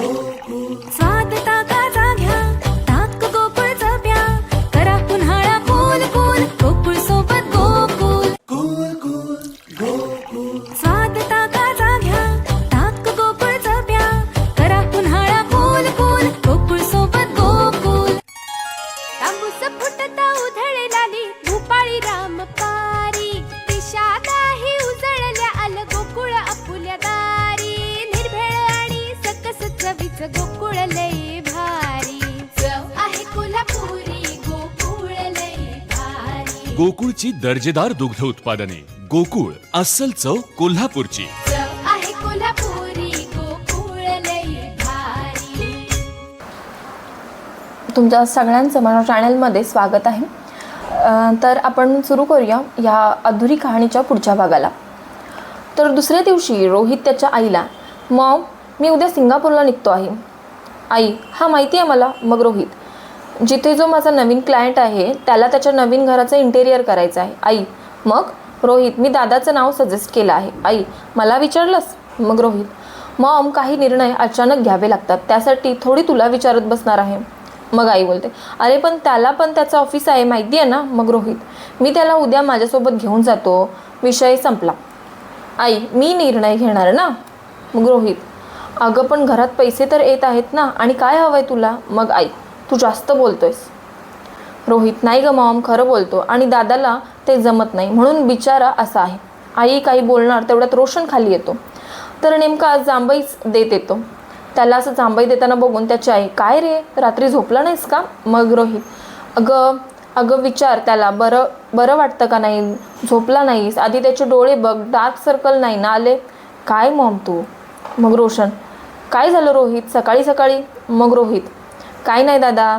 स्वाद ताकाचा घ्या ताक गोकुळचा प्या करा पुन्हाळा कोल कोल गोकुळ सोबत गोकुळ. स्वाद ताकाचा घ्या ताक गोकुळचा प्या करा पुन्हाळा कोल कोल गोकुळ सोबत गोकुळ. तांबूस फुटता उधळलाली भूपाळी राम पारी दिशादाही उजळल्या आल गोकुळ चवीच गोकुळ लय भारी. आहे कोल्हापुरी गोकुळ लय भारी. गोकुळची दर्जेदार दुग्ध उत्पादने. गोकुळ अस्सल चव कोल्हापूरची. चव आहे कोल्हापुरी गोकुळ लय भारी. तुमच्या सगळ्यांचं माझ्या चॅनलमध्ये स्वागत आहे. तर आपण सुरू करूया ह्या अधुरी कहाणीच्या पुढच्या भागाला. तर दुसऱ्या दिवशी रोहित त्याच्या आईला मॉम मी उद्या सिंगापूरला निघतो आहे. आई हा माहिती आहे मला? मग रोहित. जिथे जो माझा नवीन क्लायंट आहे त्याला त्याच्या नवीन घराचं इंटेरियर करायचं आहे. आई मग? रोहित मी दादाचं नाव सजेस्ट केलं आहे. आई मला विचारलंस? मग रोहित. मॉम काही निर्णय अचानक घ्यावे लागतात. त्यासाठी थोडी तुला विचारत बसणार आहे. मग आई बोलते अरे पण त्याला पण त्याचं ऑफिस आहे माहिती आहे ना? मग रोहित मी त्याला उद्या माझ्यासोबत घेऊन जातो. विषय संपला. आई मी निर्णय घेणार ना? मग रोहित अगं पण घरात पैसे तर येत आहेत ना. आणि काय हवं आहे तुला? मग आई तू जास्त बोलतोयस. रोहित नाही ग मॉम खरं बोलतो. आणि दादाला ते जमत नाही. म्हणून बिचारा असा आहे. आई काही बोलणार तेवढ्यात रोशन खाली येतो. तर नेमका जांभईच देत येतो. त्याला असं जांभई देताना बघून त्याची आई काय रे? रात्री झोपला नाहीस का? मग रोहित अगं अगं विचार त्याला. बरं बरं वाटतं का नाही? झोपला नाहीस? आधी त्याचे डोळे बघ. डार्क सर्कल नाही ना आले? काय मॉम तू? मग रोशन काय झालं रोहित? सकाळी सकाळी? मग रोहित काय नाही दादा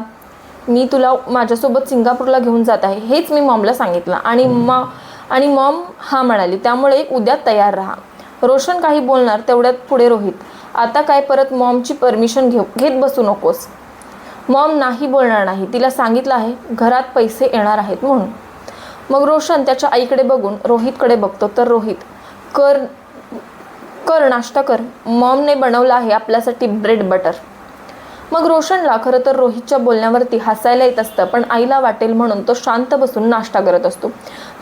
मी तुला माझ्यासोबत सिंगापूरला घेऊन जात आहे. हेच मी मॉमला सांगितलं आणि मा आणि मॉम हा म्हणाली त्यामुळे उद्या तयार राहा. रोशन काही बोलणार तेवढ्यात पुढे रोहित आता काय परत मॉमची परमिशन घेऊ घेत बसू नकोस. मॉम नाही बोलणार नाही तिला सांगितलं आहे घरात पैसे येणार आहेत म्हणून. मग रोशन त्याच्या आईकडे बघून रोहितकडे बघतो तर रोहित कर कर नाश्ता कर. मॉमने बनवलं आहे आपल्यासाठी ब्रेड बटर. मग रोशनला खरं तर रोहितच्या बोलण्यावरती हसायला येत असतं पण आईला वाटेल म्हणून तो शांत बसून नाश्ता करत असतो.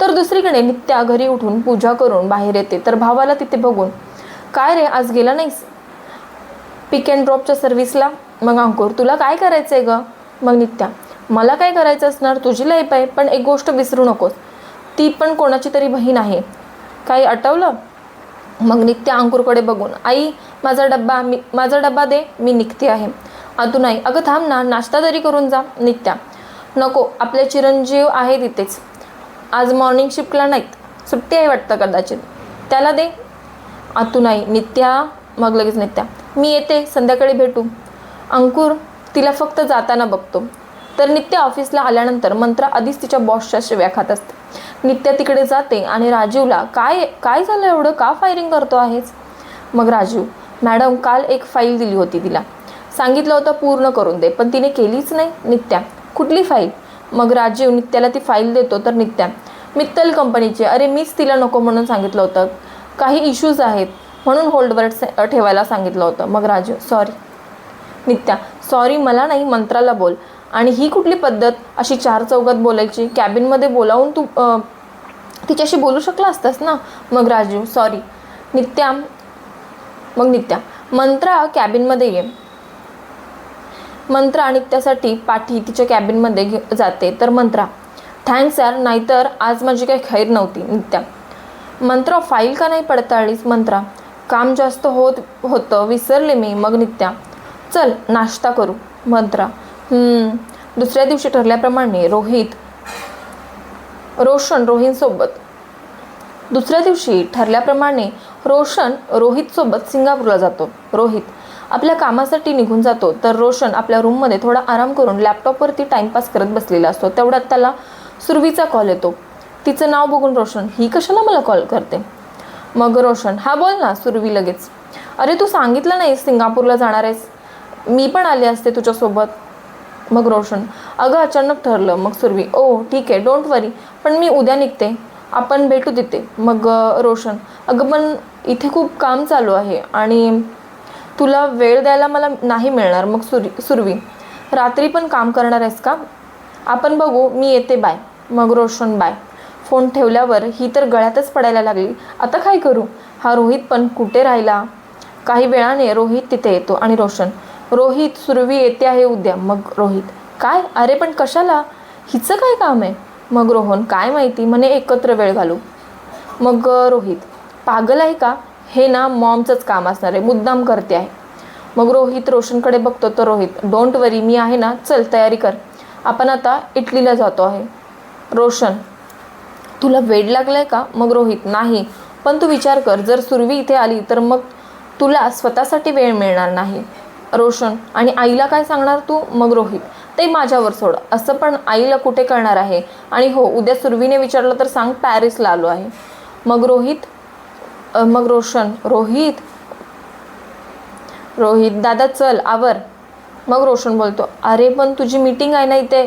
तर दुसरीकडे नित्या घरी उठून पूजा करून बाहेर येते. तर भावाला तिथे बघून काय रे आज गेला नाहीस? पिक अँड ड्रॉपच्या सर्व्हिसला मग अंकुर तुला काय करायचं आहे गं? मग नित्या मला काय करायचं असणार? तुझी लाईफ आहे पण एक गोष्ट विसरू नकोस. ती पण कोणाची तरी बहीण आहे. काही आठवलं? मग निघते अंकुरकडे बघून. आई माझा डब्बा मी माझा डब्बा दे मी निघते आहे. आतू नाही अगं थांब ना नाश्ता तरी करून जा. नित्या नको आपले चिरंजीव आहे तिथेच आज मॉर्निंग शिफ्टला नाहीत. सुट्टी आहे वाटतं कदाचित. त्याला दे. आतू नाही नित्या मग लगेच नित्या मी येते संध्याकाळी भेटू. अंकुर तिला फक्त जाताना बघतो. तर नित्य ऑफिसला आल्यानंतर मंत्रा आधीच तिच्या बॉसच्या शिव्या खात असते. नित्या तिकडे जाते आणि राजीवला काय काय झालं एवढं? का फायरिंग करतो आहेस? मग राजीव मॅडम काल एक फाईल दिली होती तिला. सांगितलं होतं पूर्ण करून दे पण तिने केलीच नाही नित्या. कुठली फाईल मग राजीव नित्याला ती फाईल देतो तर नित्या. मित्तल कंपनीची. अरे मीच तिला नको म्हणून सांगितलं होतं. काही इश्यूज आहेत म्हणून होल्डवर ठेवायला सांगितलं होतं. मग राजीव सॉरी नित्या सॉरी मला नाही मंत्राला बोल. आणि ही कुठली पद्धत अशी चार चौघात बोलायची? कॅबिनमध्ये बोलावून तू तिच्याशी बोलू शकला असतास ना? मग राजीव सॉरी नित्या मग नित्या. मंत्रा कॅबिनमध्ये ये. मंत्रा नित्यासाठी पाठी तिच्या कॅबिनमध्ये घे जाते. तर मंत्रा थँक्स सर नाहीतर आज माझी काही खैर नव्हती नित्या. मंत्रा फाईल का नाही पडताळलीस? मंत्रा. काम जास्त होत होतं विसरले मी. मग नित्या. चल नाश्ता करू. मंत्रा. दुसऱ्या दिवशी ठरल्याप्रमाणे रोहित रोशन रोहितसोबत दुसऱ्या दिवशी ठरल्याप्रमाणे रोशन रोहितसोबत सिंगापूरला जातो. रोहित आपल्या कामासाठी निघून जातो तर रोशन आपल्या रूममध्ये थोडा आराम करून लॅपटॉपवरती टाईमपास करत बसलेला असतो. तेवढ्यात त्याला सुरवीचा कॉल येतो. तिचं नाव बघून रोशन ही कशाला मला कॉल करते? मग रोशन हा बोल ना सुरवी लगेच. अरे तू सांगितलं नाही सिंगापूरला जाणार आहेस? मी पण आले असते तुझ्यासोबत. मग रोशन अगं अचानक ठरलं. मग सुरवी ओ ठीक आहे डोंट वरी पण मी उद्या निघते. आपण भेटू तिथे. मग रोशन अगं पण इथे खूप काम चालू आहे आणि तुला वेळ द्यायला मला नाही मिळणार. मग सुरी सुरवी रात्री पण काम करणार आहेस का? आपण बघू मी येते बाय. मग रोशन बाय. फोन ठेवल्यावर ही तर गळ्यातच पडायला लागली. आता काय करू? हा रोहित पण कुठे राहिला? काही वेळाने रोहित तिथे येतो. आणि रोशन रोहित सुरवी येते आहे उद्या. मग रोहित काय? अरे पण कशाला? हिचं काय काम आहे? मग रोहन काय माहिती म्हणे एकत्र वेळ घालू. मग रोहित पागल आहे का? हे ना मॉमचंच काम असणार आहे मुद्दाम करते आहे. मग रोहित रोशनकडे बघतो तर रोहित डोंट वरी मी आहे ना चल तयारी कर. आपण आता इटलीला जातो आहे. रोशन तुला वेड लागलाय का? मग रोहित नाही पण तू विचार कर जर सुरवी इथे आली तर मग तुला स्वतःसाठी वेळ मिळणार नाही. रोशन आणि आईला काय सांगणार तू? मग रोहित. ते माझ्यावर सोड. असं पण आईला कुठे कळणार आहे? आणि हो उद्या सुरवीने विचारलं तर सांग पॅरिसला आलो आहे. मग रोहित? मग रोशन. रोहित? रोहित दादा चल आवर. मग रोशन बोलतो अरे पण तुझी मीटिंग आहे ना इथे?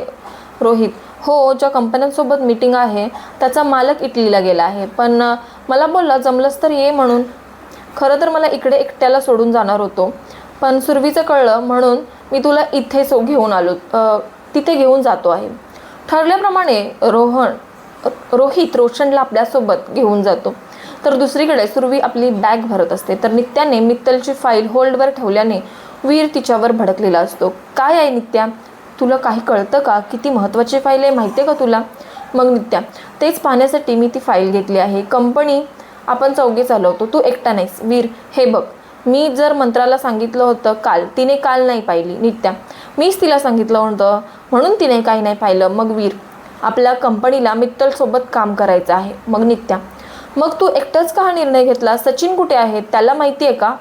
रोहित हो ज्या कंपन्यांसोबत मीटिंग आहे त्याचा मालक इटलीला गेला आहे. पण मला बोलला जमलंच तर ये म्हणून. खरं तर मला इकडे एकट्याला सोडून जाणार होतो. पण सुरवीचं कळलं म्हणून मी तुला इथे सो घेऊन आलो तिथे घेऊन जातो आहे. ठरल्याप्रमाणे रोहन रोहित रोशनला आपल्यासोबत घेऊन जातो. तर दुसरीकडे सुरवी आपली बॅग भरत असते. तर नित्याने मित्तलची फाईल होल्डवर ठेवल्याने वीर तिच्यावर भडकलेला असतो. काय आहे नित्या? तुला काही कळतं का? किती महत्त्वाची फाईल आहे माहिती आहे का तुला? मग नित्या तेच पाहण्यासाठी मी ती फाईल घेतली आहे. कंपनी आपण चौघे चालवतो. तू एकटा नाहीस. वीर हे बघ. मी जर मंत्राला सांगितलं होतं काल तिने काल नाही पाहिली नित्या. मीच तिला सांगितलं होतं म्हणून तिने काही नाही पाहिलं. मग वीर आपल्या कंपनीला मित्तलसोबत काम करायचं आहे. मग नित्या मग तू एकटाच का हा निर्णय घेतला? सचिन कुठे आहे? त्याला माहिती आहे का?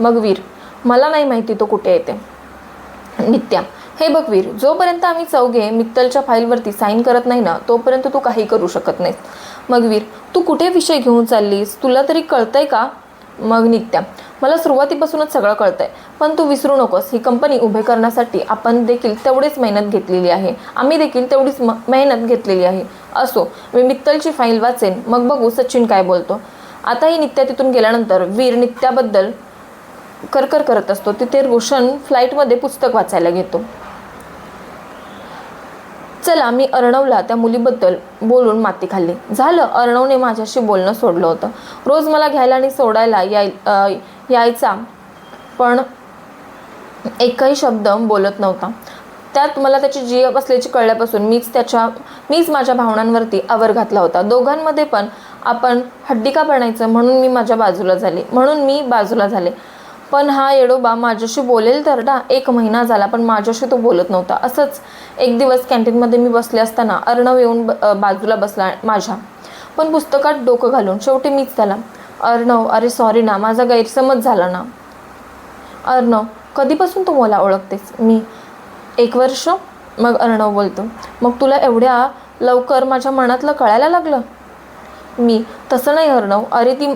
मग वीर मला नाही माहिती तो कुठे येते नित्या हे बघ वीर जोपर्यंत आम्ही चौघे मित्तलच्या फाईलवरती साईन करत नाही ना तोपर्यंत तू काही करू शकत नाहीस. मग वीर तू कुठे विषय घेऊन चाललीस? तुला तरी कळतंय का? मग नित्या मला सुरुवातीपासूनच सगळं कळतंय. पण तू विसरू नकोस. ही कंपनी उभे करण्यासाठी आपण देखील तेवढीच मेहनत घेतलेली आहे. आम्ही देखील तेवढीच म मेहनत घेतलेली आहे. असो मी मित्तलची फाईल वाचेन. मग बघू सचिन काय बोलतो. आताही नित्या तिथून गेल्यानंतर वीर नित्याबद्दल करकर करत असतो. तिथे रोशन फ्लाईटमध्ये पुस्तक वाचायला घेतो. चला मी अर्णवला त्या मुलीबद्दल बोलून माती खाल्ली. झालं अर्णवने माझ्याशी बोलणं सोडलं होतं. रोज मला घ्यायला आणि सोडायला याय यायचा पण एकही शब्द बोलत नव्हता. त्यात मला त्याची जीव असल्याची कळल्यापासून मीच त्याच्या मीच माझ्या भावनांवरती आवर घातला होता. दोघांमध्ये पण आपण हड्डी का बनायचं म्हणून मी माझ्या बाजूला झाले. म्हणून मी बाजूला झाले. पण हा येडोबा माझ्याशी बोलेल तर ना एक महिना झाला पण माझ्याशी तो बोलत नव्हता. असंच एक दिवस कॅन्टीनमध्ये मी बसले असताना अर्णव येऊन ब बाजूला बसला माझ्या. पण पुस्तकात डोकं घालून शेवटी मीच त्याला अर्णव अरे सॉरी ना माझा गैरसमज झाला ना. अर्णव कधीपासून तू मला ओळखतेस? मी एक वर्ष. मग अर्णव बोलतो मग तुला एवढ्या लवकर माझ्या मनातलं कळायला लागलं? मी तसं नाही अर्णव. अरे ती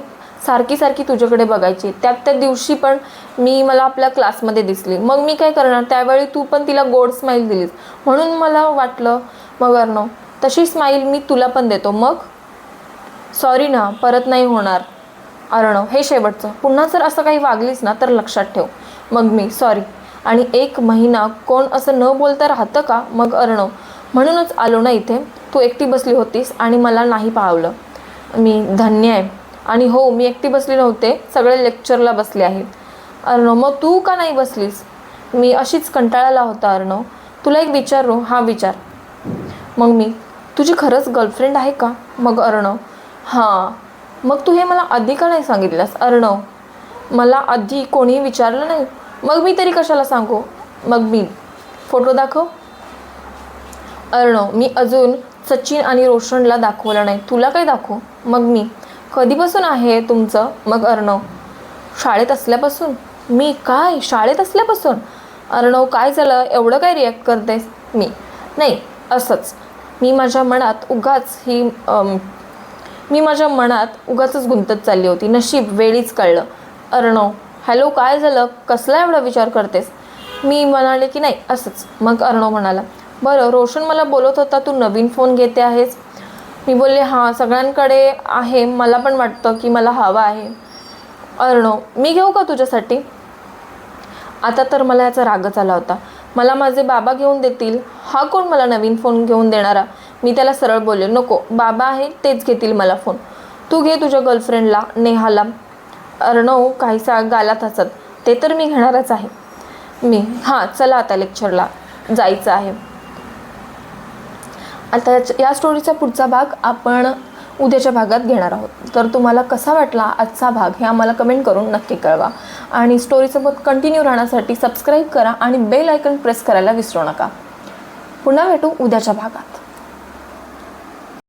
सारखी सारखी तुझ्याकडे बघायची. त्यात त्या दिवशी पण मी मला आपल्या क्लासमध्ये दिसली. मग मी काय करणार? त्यावेळी तू पण तिला गोड स्माईल दिलीस. म्हणून मला वाटलं मग अर्णव तशी स्माईल मी तुला पण देतो. मग? सॉरी ना परत नाही होणार. अर्णव हे शेवटचं. पुन्हा जर असं काही वागलीस ना तर लक्षात ठेव. मग मी सॉरी आणि एक महिना कोण असं न बोलता राहतं का? मग अर्णव म्हणूनच आलो ना इथे. तू एकटी बसली होतीस आणि मला नाही पाहवलं मी धन्य आहे. आणि हो मी एकटी बसली नव्हते. सगळे लेक्चरला बसले आहेत. अर्णव मग तू का नाही बसलीस? मी अशीच कंटाळाला होता अर्णव. तुला एक विचारू हा विचार. मग मी तुझी खरंच गर्लफ्रेंड आहे का? मग अर्णव हां. मग तू हे मला आधी का नाही सांगितलंस? अर्णव मला आधी कोणीही विचारलं नाही. मग मी तरी कशाला सांगू? मग मी फोटो दाखव. अर्णव मी अजून सचिन आणि रोशनला दाखवलं नाही. तुला काय दाखवू? मग मी कधीपासून आहे तुमचं? मग अर्णव? शाळेत असल्यापासून? मी? काय? शाळेत असल्यापासून? अर्णव काय झालं? एवढं काय रिॲक्ट करतेस? मी? नाही असंच. मी माझ्या मनात उगाच ही मी माझ्या मनात उगाचच गुंतत चालली होती. नशीब वेळीच कळलं. अर्णव हॅलो काय झालं? कसला एवढा विचार करतेस? मी म्हणाले की नाही असंच. मग अर्णव म्हणाला बरं रोशन मला बोलत होता तू नवीन फोन घेते आहेस? मी बोलले हां सगळ्यांकडे आहे. मला पण वाटतं की मला हवा आहे. अर्णव मी घेऊ का तुझ्यासाठी? आता तर मला याचा रागच आला होता. मला माझे बाबा घेऊन देतील. हा कोण मला नवीन फोन घेऊन देणारा? मी त्याला सरळ बोलले नको बाबा आहे तेच घेतील मला फोन. तू घे तुझ्या गर्लफ्रेंडला नेहाला. अर्णव काहीसा गालात हसत. ते तर मी घेणारच आहे. मी? हां चला आता लेक्चरला. जायचं आहे. आता याच- या स्टोरीचा पुढचा भाग आपण उद्याच्या भागात घेणार आहोत. तर तुम्हाला कसा वाटला आजचा भाग हे आम्हाला कमेंट करून नक्की कळवा. आणि स्टोरीसोबत कंटिन्यू राहण्यासाठी सबस्क्राईब करा आणि बेल आयकन प्रेस करायला विसरू नका. पुन्हा भेटू उद्याच्या भागात.